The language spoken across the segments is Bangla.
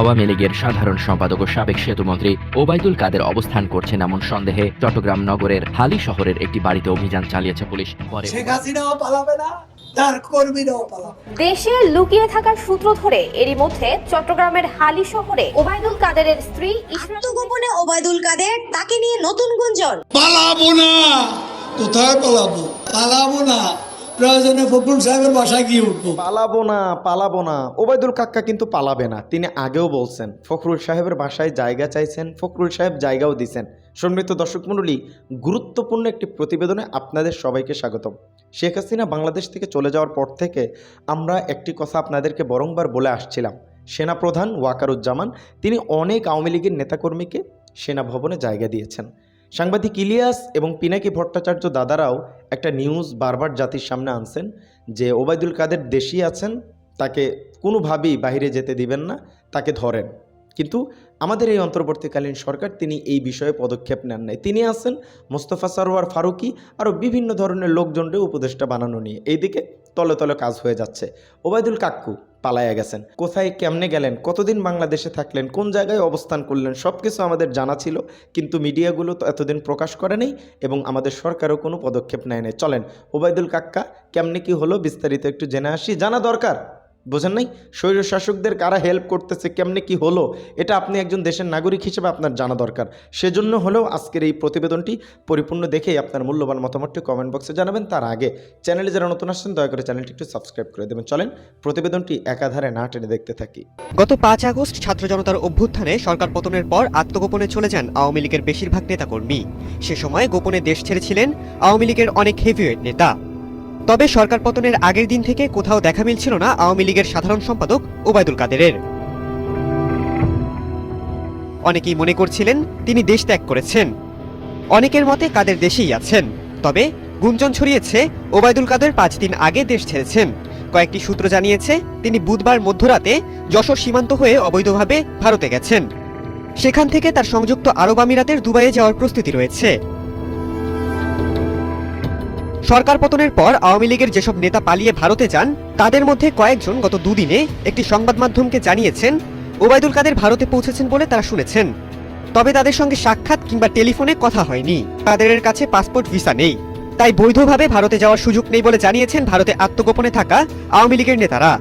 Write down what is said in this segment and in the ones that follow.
আওয়ামী লীগের সাধারণ সম্পাদক ও সাবেক সেতুমন্ত্রী ওবায়দুল কাদের অবস্থান করছেন এমন সন্দেহে চট্টগ্রাম নগরের হালি শহরের একটি বাড়িতে অভিযান চালিয়েছে পুলিশ। পরে শেখ হাসিনাও পালাবে না তার কর্মীরাও পালাবে দেশে লুকিয়ে থাকার সূত্র ধরে এরই মধ্যে চট্টগ্রামের হালি শহরে ওবায়দুল কাদেরের স্ত্রী ইশরাত আত্মগোপনে ওবায়দুল কাদের তাকে নিয়ে নতুন গুঞ্জন। পালাবো না কোথায় পালাবো? পালাবো না। প্রয়োজনে ফখরুল সাহেবের বাসায় গিয়ে উঠবো। পালাবো না পালাবো না। ওবায়দুল কাক্কা কিন্তু পালাবে না। তিনি আগেও বলছেন, ফখরুল সাহেবের বাসায় জায়গা চাইছেন, ফখরুল সাহেব জায়গাও দিছেন। সম্মিলিত দর্শক মণ্ডলী, গুরুত্বপূর্ণ একটি প্রতিবেদনে আপনাদের সবাইকে স্বাগতম। শেখ হাসিনা বাংলাদেশ থেকে চলে যাওয়ার পর থেকে আমরা একটি কথা আপনাদেরকে বরংবার বলে আসছিলাম। সেনাপ্রধান ওয়াকারুজ্জামান, তিনি অনেক আওয়ামী লীগের নেতাকর্মীকে সেনা ভবনে জায়গা দিয়েছেন। সাংবাদিক ইলিয়াস এবং পিনাকি ভট্টাচার্য দাদারাও একটা নিউজ বারবার জাতির সামনে আনছেন যে ওবায়দুল কাদের দেশই আছেন, তাকে কোনোভাবেই বাইরে যেতে দিবেন না, তাকে ধরেন। কিন্তু আমাদের এই অন্তর্বর্তীকালীন সরকার তিনি এই বিষয়ে পদক্ষেপ নেন নাই। তিনি আছেন মোস্তফা সরোয়ার ফারুকি আরও বিভিন্ন ধরনের লোকজনকে উপদেষ্টা বানানো নিয়ে। এইদিকে তলে তলে কাজ হয়ে যাচ্ছে। ওবায়দুল কাক্কু পালায়া গেছেন। কোথায়, কেমনে গেলেন, কতদিন বাংলাদেশে থাকলেন, কোন জায়গায় অবস্থান করলেন সব কিছু আমাদের জানা ছিল, কিন্তু মিডিয়াগুলো তো এতদিন প্রকাশ করেনি এবং আমাদের সরকারও কোনো পদক্ষেপ নেয় নাই। চলেন, ওবায়দুল কাক্কা, কেমনে কি হলো বিস্তারিত একটু জেনে আসি। জানা দরকার। বোঝেন নাই? স্বৈর শাসকদের কারা হেল্প করতেছে, কেমনে কি হলো, এটা আপনি একজন দেশের নাগরিক হিসেবে আপনার জানা দরকার। সেজন্য হলেও আজকের এই প্রতিবেদনটি পরিপূর্ণ দেখেই আপনার মূল্যবান মতামতটি কমেন্ট বক্সে জানাবেন। তার আগে চ্যানেলে যারা নতুন আসছেন, দয়া করে চ্যানেলটি একটু সাবস্ক্রাইব করে দেবেন। চলেন, প্রতিবেদনটি একাধারে না টেনে দেখতে থাকি। গত পাঁচ আগস্ট ছাত্র জনতার অভ্যুত্থানে সরকার পতনের পর আত্মগোপনে চলে যান আওয়ামী লীগের বেশিরভাগ নেতাকর্মী। সে সময় গোপনে দেশ ছেড়েছিলেন আওয়ামী লীগের অনেক হেভিওয়েট নেতা। তবে সরকার পতনের আগের দিন থেকে কোথাও দেখা মিলছিল না আওয়ামী লীগের সাধারণ সম্পাদক ওবায়দুল কাদেরের। অনেকেই মনে করছিলেন তিনি দেশ ত্যাগ করেছেন। অনেকের মতে কাদের দেশেই আছেন। তবে গুঞ্জন ছড়িয়েছে, ওবায়দুল কাদের পাঁচ দিন আগে দেশ ছেড়েছেন। কয়েকটি সূত্র জানিয়েছে, তিনি বুধবার মধ্যরাতে যশোর সীমান্ত হয়ে অবৈধভাবে ভারতে গেছেন। সেখান থেকে তার সংযুক্ত আরব আমিরাতের দুবাইয়ে যাওয়ার প্রস্তুতি রয়েছে। সরকার পতনের পর আওয়ামী লীগের যেসব নেতা পালিয়ে ভারতে যান, তাদের মধ্যে কয়েকজন গত দুদিনে একটি সংবাদ মাধ্যমকে জানিয়েছেন, ওবায়দুল কাদের ভারতে পৌঁছেছেন বলে তারা শুনেছেন। তবে তাদের সঙ্গে সাক্ষাৎ কিংবা টেলিফোনে কথা হয়নি। তাদের কাছে পাসপোর্ট ভিসা নেই। তাই বৈধভাবে ভারতে যাওয়ার সুযোগ নেই বলে জানিয়েছেন ভারতে আত্মগোপনে থাকা আওয়ামী লীগের নেতারা।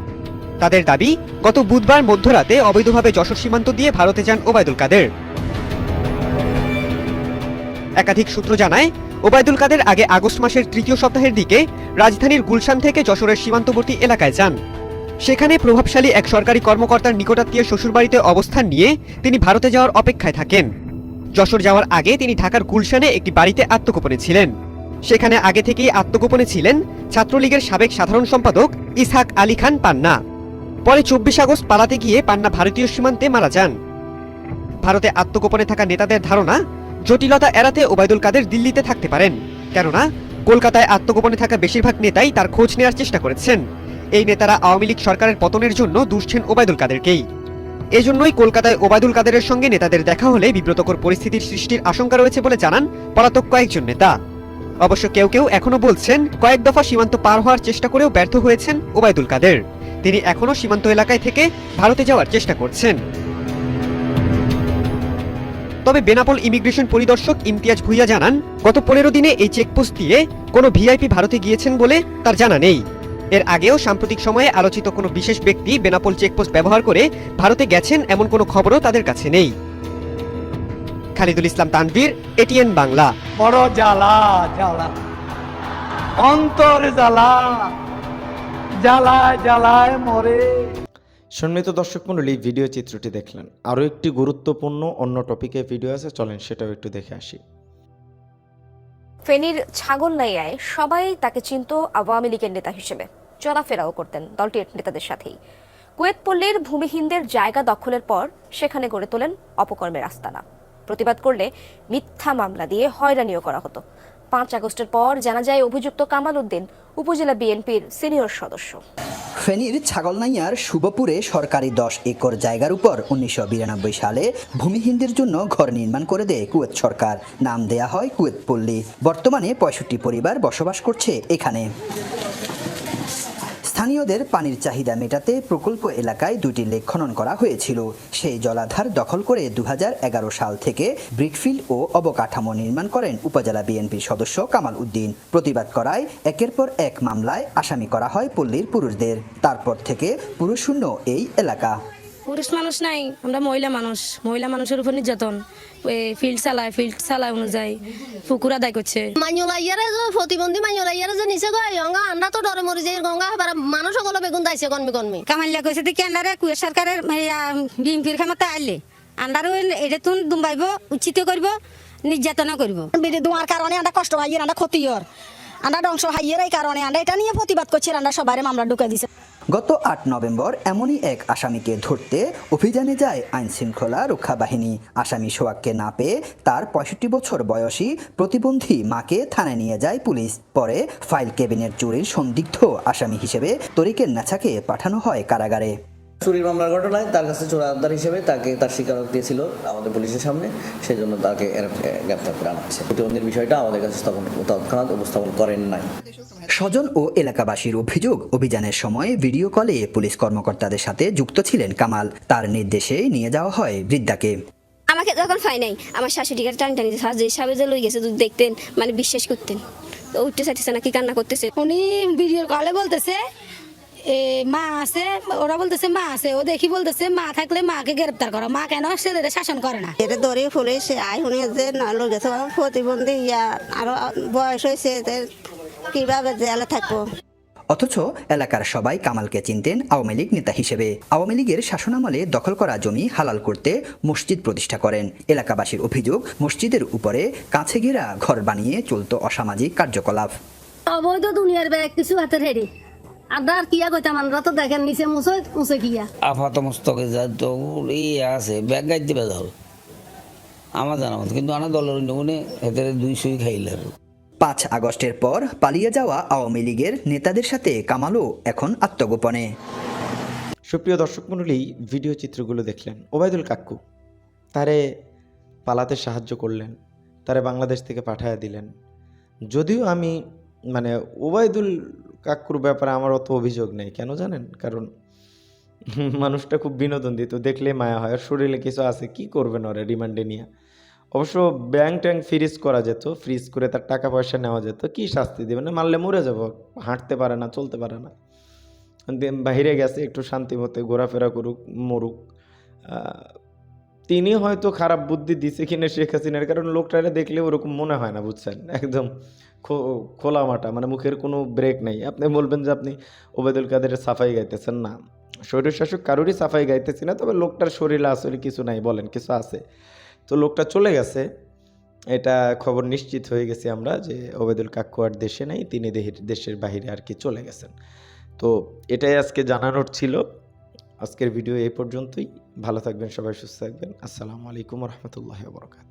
তাদের দাবি, গত বুধবার মধ্যরাতে অবৈধভাবে যশোর সীমান্ত দিয়ে ভারতে যান ওবায়দুল কাদের। একাধিক সূত্র জানায় ওবায়দুল কাদের আগে আগস্ট মাসের তৃতীয় সপ্তাহের দিকে রাজধানীর গুলশান থেকে যশোরের সীমান্তবর্তী এলাকায় যান। সেখানে প্রভাবশালী এক সরকারি কর্মকর্তার নিকটাত্মীয় শ্বশুরবাড়িতে অবস্থান নিয়ে তিনি ভারতে যাওয়ার অপেক্ষায় থাকেন। যশোর যাওয়ার আগে তিনি ঢাকার গুলশানে একটি বাড়িতে আত্মগোপনে ছিলেন। সেখানে আগে থেকেই আত্মগোপনে ছিলেন ছাত্রলীগের সাবেক সাধারণ সম্পাদক ইসহাক আলী খান পান্না। পরে চব্বিশ আগস্ট পালাতে গিয়ে পান্না ভারতীয় সীমান্তে মারা যান। ভারতে আত্মগোপনে থাকা নেতাদের ধারণা জটিলতা এড়াতে ওবায়দুল কাদের দিল্লিতে থাকতে পারেন। কেননা, কলকাতায় আত্মগোপনে থাকা বেশিরভাগ নেতাই তার খোঁজ নেওয়ার চেষ্টা করেছেন। এই নেতারা আওয়ামী লীগ সরকারের পতনের জন্য দুষছেন ওবায়দুল কাদেরকেই। এজন্যই কলকাতায় ওবায়দুল কাদেরের সঙ্গে নেতাদের দেখা হলে বিব্রতকর পরিস্থিতির সৃষ্টির আশঙ্কা রয়েছে বলে জানান পলাতক কয়েকজন নেতা। অবশ্য কেউ কেউ এখনও বলছেন, কয়েক দফা সীমান্ত পার হওয়ার চেষ্টা করেও ব্যর্থ হয়েছেন ওবায়দুল কাদের। তিনি এখনও সীমান্ত এলাকায় থেকে ভারতে যাওয়ার চেষ্টা করছেন। তবে বেনাপোল ইমিগ্রেশন পরিদর্শক ইমতিয়াজ ভুইয়া জানান, গত পনেরো দিনে এই চেকপোস্ট দিয়ে কোনো ভিআইপি ভারতে গিয়েছেন বলে তার জানা নেই। এর আগেও সাম্প্রতিক সময়ে আলোচিত কোনো বিশেষ ব্যক্তি বেনাপোল চেকপোস্ট ব্যবহার করে ভারতে গেছেন এমন কোনো খবরও তাদের কাছে নেই। খালিদুল ইসলাম তানভীর, এটিএন বাংলা। বড় জ্বালা জ্বালা। অন্তর জ্বালা। জ্বালায় জ্বালায় মরে। সম্মিলিত দর্শক মণ্ডলী ভিডিও চিত্রটি দেখলেন। আরও একটি গুরুত্বপূর্ণ অন্য টপিকে ভিডিও আছে, চলেন সেটাও একটু দেখে আসি। ফেনীর ছাগলনাইয়ায় সবাই তাকে চিনত আওয়ামী লীগের নেতা হিসেবে। চলাফেরাও করতেন দলটির নেতাদের সাথেই। কুয়েত পল্লীর ভূমিহীনদের জায়গা দখলের পর সেখানে গড়ে তোলেন অপকর্মের আস্তানা। প্রতিবাদ করলে মিথ্যা মামলা দিয়ে হয়রানিও করা হতো। পাঁচ আগস্টের পর জানা যায়, অভিযুক্ত কামাল উদ্দিন উপজেলা বিএনপির সিনিয়র সদস্য। ফেনীর ছাগলনাইয়ার শুভপুরে সরকারি দশ একর জায়গার উপর উনিশশো বিরানব্বই সালে ভূমিহীনদের জন্য ঘর নির্মাণ করে দেয় কুয়েত সরকার। নাম দেয়া হয় কুয়েত পল্লী। বর্তমানে পঁয়ষট্টি পরিবার বসবাস করছে এখানে। স্থানীয়দের পানির চাহিদা মেটাতে প্রকল্প এলাকায় দুটি লেক খনন করা হয়েছিল। সেই জলাধার দখল করে দু হাজার এগারো সাল থেকে ব্রিকফিল্ড ও অবকাঠামো নির্মাণ করেন উপজেলা বিএনপির সদস্য কামাল উদ্দিন। প্রতিবাদ করায় একের পর এক মামলায় আসামি করা হয় পল্লীর পুরুষদের। তারপর থেকে পুরুষ শূন্য এই এলাকা। পুরুষ মানুষ নাই আমরা মহিলা মানুষ। মহিলা মানুষের উপর নির্যাতন। ফিল্ড চালায় ফিল্ড চালায় অনুযায়ী পুকুর আদায় করছে। মাইলাইয়ারে যে প্রতিবন্ধী মাইলাইয়ারে যে নিচে গয় গঙ্গা আমরা তো ডরে মরি যাই গঙ্গা এবার মানুষ সকলে বেগুন দাইছে কনমি কনমি। কামাল্লা কইছে দেখি আন্ডারে কুয়ে সরকারের বিএমপির ক্ষমতা আইলে। আন্ডারও এটা তুন দুম্বাইব উচিত করব নির্যাতনা করব। বিড়ি ধোঁয়ার কারণে আমরা কষ্ট পাই আমরা ক্ষতি হর আমরা ধ্বংস হাইয়ের এই কারণে আমরা এটা নিয়ে প্রতিবাদ করছি আমরা সবাই মামলা ঢুকে দিছে। গত আট নভেম্বর এমনই এক আসামিকে ধরতে অভিযানে যায় আইন শৃঙ্খলা রক্ষা বাহিনী। আসামি সোয়াককে না পেয়ে তার পঁয়ষট্টি বছর বয়সী প্রতিবন্ধী মাকে থানায় নিয়ে যায় পুলিশ। পরে ফাইল কেবিনের চুরির সন্দিগ্ধ আসামি হিসেবে তরিকের নাছাকে পাঠানো হয় কারাগারে। চুরির মামলার ঘটনায় তার কাছে চোরাদার হিসেবে তাকে তার স্বীকারোক্তি দিয়েছিল আমাদের পুলিশের সামনে সেই জন্য তাকে গ্রেপ্তার করে আনা হচ্ছে প্রতিবন্ধীর বিষয়টা আমাদের কাছে তখন তৎক্ষণাৎ উপস্থাপন করেন নাই। স্বজন ও এলাকাবাসীর অভিযোগ অভিযানের সময় ভিডিও কলে পুলিশ কর্মকর্তাদের সাথে যুক্ত ছিলেন কামাল। তার নির্দেশে নিয়ে যাওয়া হয় বৃদ্ধাকে। আমাকে যখন পাই নাই। আমার শাশুড়িকে টানি টানি যে সাবে যে লই গেছে যদি দেখতেন মানে বিশ্বাস করতেন। উঠতে চাইতেছে নাকি কান্না করতেছে? উনি ভিডিও কলে বলতেছে মা আছে ওরা বলতেছে মা আছে ও দেখি বলতেছে মা থাকলে মাকে গ্রেপ্তার করো। মা কেন ছেলেদের শাসন করে না? এটা ধরে পুলিশ আই শুনি যে গেছে প্রতিবন্ধী ইয়া আরও বয়স হয়েছে কীভাবে জেলে থাকব? অথচ এলাকার সবাই কামালকে চিনতেন আওয়ামী লীগ নেতা হিসেবে। আওয়ামী লীগের শাসনামলে দখল করা জমি হালাল করতে মসজিদ প্রতিষ্ঠা করেন। এলাকাবাসীর অভিযোগ মসজিদের উপরে কাছে ঘেরা ঘর বানিয়ে চলত অসামাজিক কার্যকলাপ। অবৈধ দুনিয়ার ব্যাগ কিছু হাতের হেরি আর কিয়া কইতাম আমরা তো দেখেন নিচে মুছে মুছে কিয়া। আপাত মস্তকে যা তো ইয়ে আছে ব্যাগ গাইতে দিবে দল আমার জানা মতো কিন্তু আনা দলের এদের দুই সুই খাইলে। পাঁচ আগস্টের পর পালিয়ে যাওয়া আওয়ামী লীগের নেতাদের সাথে কামালও এখন আত্মগোপনে। সুপ্রিয় দর্শক মণ্ডলী ভিডিও চিত্রগুলো দেখলেন ওবায়দুল কাক্কু তারে পালাতে সাহায্য করলেন তারে বাংলাদেশ থেকে পাঠায় দিলেন। যদিও আমি মানে ওবায়দুল কাক্কুর ব্যাপারে আমার অত অভিযোগ নেই, কেন জানেন? কারণ মানুষটা খুব বিনোদন দিত দেখলে মায়া হয়, আর শরীরে কিছু আছে, কি করবেন ওরা রিমান্ডে নিয়ে? অবশ্য ব্যাংক ট্যাঙ্ক ফ্রিজ করা যেত ফ্রিজ করে তার টাকা পয়সা নেওয়া যেত, কি শাস্তি দেবে? না মারলে মরে যাব, হাঁটতে পারে না, চলতে পারে না। বাইরে গেছে, একটু শান্তি মতে ঘোরাফেরা করুক, মরুক তিনি হয়তো খারাপ বুদ্ধি দিছে কিনা শেখ হাসিনার, কারণ লোকটারে দেখলে ওরকম মনে হয় না, বুঝছেন? একদম খোলা মাটা মানে মুখের কোনো ব্রেক নেই। আপনি বলবেন যে আপনি ওবেদুল কাদের সাফাই গাইতেছেন, না। শরীর শাসক কারোরই সাফাই গাইতেছি না, তবে লোকটার শরীরে আসলে কিছু নাই, বলেন, কিছু আছে। তো লোকটা চলে গেছে। এটা খবর নিশ্চিত হয়ে গেছি আমরা যে ওবেদুল কাক্কু আর দেশে নেই, তিনি দেশের বাইরে আর কি চলে গেছেন। তো এটাই আজকে জানানোর ছিল। আজকের ভিডিও এই পর্যন্তই। ভালো থাকবেন সবাই সুস্থ থাকবেন। আসসালামু আলাইকুম রহমতুল্লাহ বরকাত